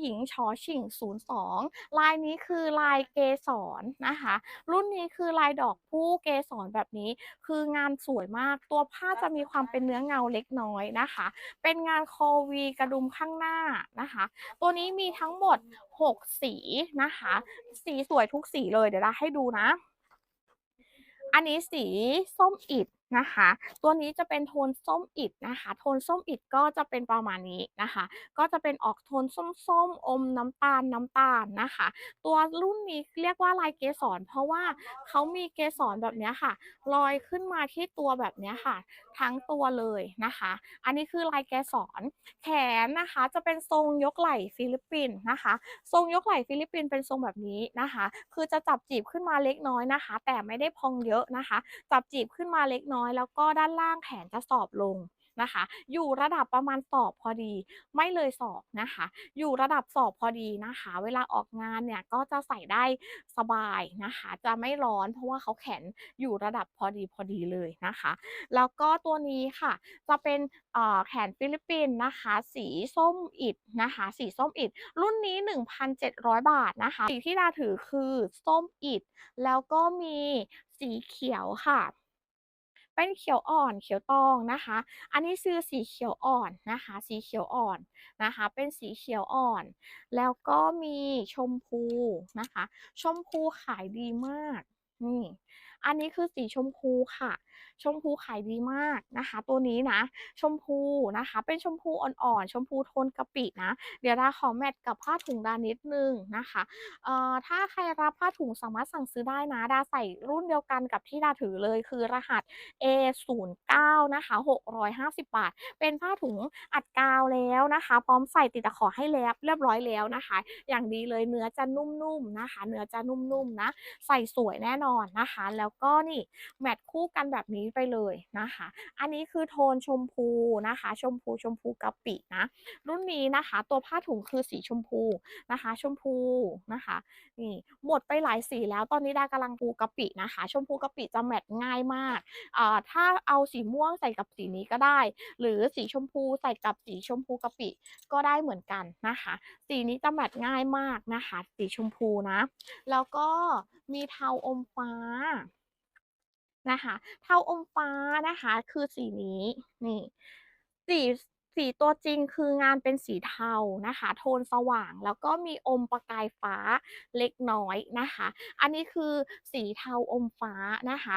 หญิงชอชิง02 ลายนี้คือลายเกสรนะคะ รุ่นนี้คือลายดอกผู้เกสรแบบนี้ คืองานสวยมาก ตัวผ้าจะมีความเป็นเนื้อเงาเล็กน้อยนะคะ เป็นงานคอวีกระดุมข้างหน้านะคะ ตัวนี้มีทั้งหมด 6 สีนะคะ สีสวยทุกสีเลย เดี๋ยวเราให้ดูนะ อันนี้สีส้มอิฐ นะคะ ตัวนี้จะเป็นโทนส้มอิฐนะคะ โทนส้มอิฐก็จะเป็นประมาณนี้นะคะ ก็จะเป็นออกโทนส้มๆอมน้ำตาลน้ำตาลนะคะ ตัวรุ่นนี้เรียกว่าลายเกสร เพราะว่าเขามีเกสรแบบนี้ค่ะ ลอยขึ้นมาที่ตัวแบบนี้ค่ะ ทั้งตัวเลยนะคะ อันนี้คือลายเกสร แขนนะคะจะเป็นทรงยกไหล่ฟิลิปปินส์นะคะ ทรงยกไหล่ฟิลิปปินส์เป็นทรงแบบนี้นะคะ คือจะจับจีบขึ้นมาเล็กน้อยนะคะ แต่ไม่ได้พองเยอะนะคะ จับจีบขึ้นมาเล็กน้อยแล้วก็ด้านล่างแขนจะสอบลงนะคะ อยู่ระดับประมาณศอกพอดี ไม่เลยศอกนะคะ อยู่ระดับศอกพอดีนะคะ เวลาออกงานเนี่ยก็จะใส่ได้สบายนะคะ จะไม่ร้อนเพราะว่าเขาแขนอยู่ระดับพอดีพอดีเลยนะคะ แล้วก็ตัวนี้ค่ะ จะเป็นแขนฟิลิปปินส์นะคะ สีส้มอิฐนะคะ สีส้มอิฐรุ่นนี้ 1,700 บาทนะคะ สีที่ดาถือคือส้มอิฐแล้วก็มีสีเขียวค่ะ เป็นเขียวอ่อนเขียวตองนะคะ อันนี้คือสีเขียวอ่อนนะคะ สีเขียวอ่อนนะคะ เป็นสีเขียวอ่อน แล้วก็มีชมพูนะคะ ชมพูขายดีมากนี่ อันนี้คือสีชมพูค่ะ ชมพูขายดีมากนะคะ ตัวนี้นะ ชมพูนะคะ เป็นชมพูอ่อนๆ ชมพูโทนกะปินะ เดี๋ยวดาขอแมทกับผ้าถุงดานิดนึงนะคะเอ่อถ้าใครรับผ้าถุงสามารถสั่งซื้อได้นะ ดาใส่รุ่นเดียวกันกับที่ดาถือเลยคือรหัส A09 นะคะ650 บาท เป็นผ้าถุงอัดกาวแล้วนะคะ พร้อมใส่ติดตะขอให้แล้วเรียบร้อยแล้วนะคะ อย่างดีเลยเนื้อจะนุ่มๆนะคะ เนื้อจะนุ่มๆนะ ใส่สวยแน่นอนนะคะ แล้วก็นี่แมทคู่กันแบบนี้ไปเลยนะคะ อันนี้คือโทนชมพูนะคะ ชมพูชมพูกะปินะ รุ่นนี้นะคะ ตัวผ้าถุงคือสีชมพูนะคะ ชมพูนะคะนี่หมดไปหลายสีแล้วตอนนี้ดากำลังพูกะปินะคะ ชมพูกะปิจะแมทง่ายมากอ่าถ้าเอาสีม่วงใส่กับสีนี้ก็ได้ หรือสีชมพูใส่กับสีชมพูกะปิก็ได้เหมือนกันนะคะ สีนี้จะแมทง่ายมากนะคะ สีชมพูนะ แล้วก็มีเทาอมฟ้า นะคะ เทาอมฟ้านะคะ คือสีนี้นี่สีสีตัวจริงคืองานเป็นสีเทานะคะ โทนสว่างแล้วก็มีอมประกายฟ้าเล็กน้อยนะคะ อันนี้คือสีเทาอมฟ้านะคะ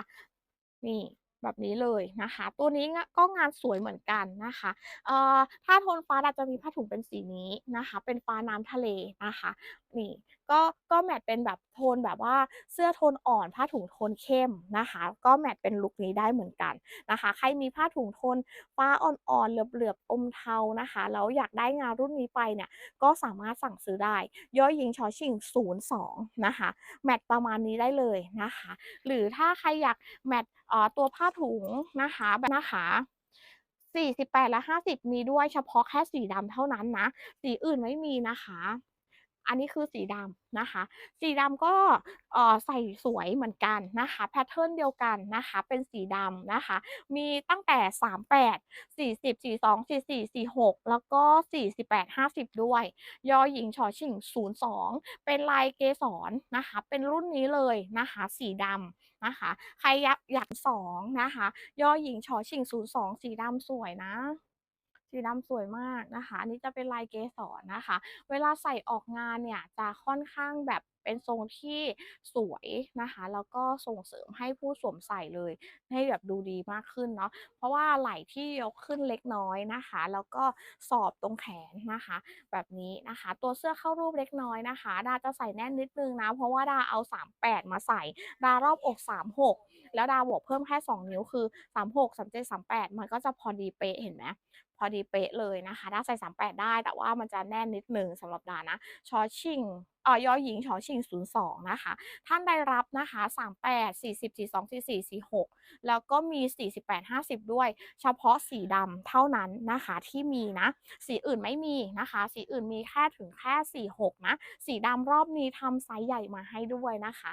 นี่แบบนี้เลยนะคะ ตัวนี้ก็งานสวยเหมือนกันนะคะเอ่อถ้าโทนฟ้าดาจะมีผ้าถุงเป็นสีนี้นะคะ เป็นฟ้าน้ำทะเลนะคะ นี่ก็ก็แมทเป็นแบบโทนแบบว่าเสื้อโทนอ่อนผ้าถุงโทนเข้มนะคะ ก็แมทเป็นลุกนี้ได้เหมือนกันนะคะ ใครมีผ้าถุงโทนฟ้าอ่อนๆเหลือบๆอมเทานะคะ แล้วอยากได้งานรุ่นนี้ไปเนี่ยก็สามารถสั่งซื้อได้ยอหญิงชอชิง 02 นะคะ แมทประมาณนี้ได้เลยนะคะ หรือถ้าใครอยากแมทเอ่อตัวผ้าถุงนะคะแบบนะคะ48และ50 มีด้วยเฉพาะแค่สีดำเท่านั้นนะ สีอื่นไม่มีนะคะ อันนี้คือสีดำนะคะ สีดำก็ใส่สวยเหมือนกันนะคะ แพตเทิร์นเดียวกันนะคะ เป็นสีดำนะคะ มีตั้งแต่ 38 40 42 44 46 แล้วก็ 48 50 ด้วย ยอหญิงชอชิง 02 เป็นลายเกสรนะคะ เป็นรุ่นนี้เลยนะคะ สีดำนะคะ ใครยักอยาก2นะคะ ยอหญิงชอชิง 02 สีดำสวยนะ สีดำสวยมากนะคะ อันนี้จะเป็นลายเกสรนะคะ เวลาใส่ออกงานเนี่ยจะค่อนข้างแบบ เป็นทรงที่สวยนะคะ แล้วก็ส่งเสริมให้ผู้สวมใส่เลย ให้แบบดูดีมากขึ้นเนาะเพราะว่าไหล่ที่ยกขึ้นเล็กน้อยนะคะ แล้วก็สอบตรงแขนนะคะ แบบนี้นะคะ ตัวเสื้อเข้ารูปเล็กน้อยนะคะ ดาจะใส่แน่นนิดนึงนะ เพราะว่าดาเอา 38 มาใส่ ดารอบอก 36 แล้วดาบวกเพิ่มแค่ 2 นิ้วคือ 36 37 38 มันก็จะพอดีเป๊ะเห็นไหมพอดีเป๊ะเลยนะคะดาใส่ 38 ได้ แต่ว่ามันจะแน่นนิดหนึ่งสำหรับดานะชอชิงอ่อยอหญิงชอชิง02 นะคะ ท่านได้รับนะคะ 38 40 42 44 46 แล้วก็มี 48 50 ด้วย เฉพาะสีดำเท่านั้นนะคะที่มีนะ สีอื่นไม่มีนะคะ สีอื่นมีแค่ถึงแค่ 46 นะ สีดำรอบนี้ทำไซส์ใหญ่มาให้ด้วยนะคะ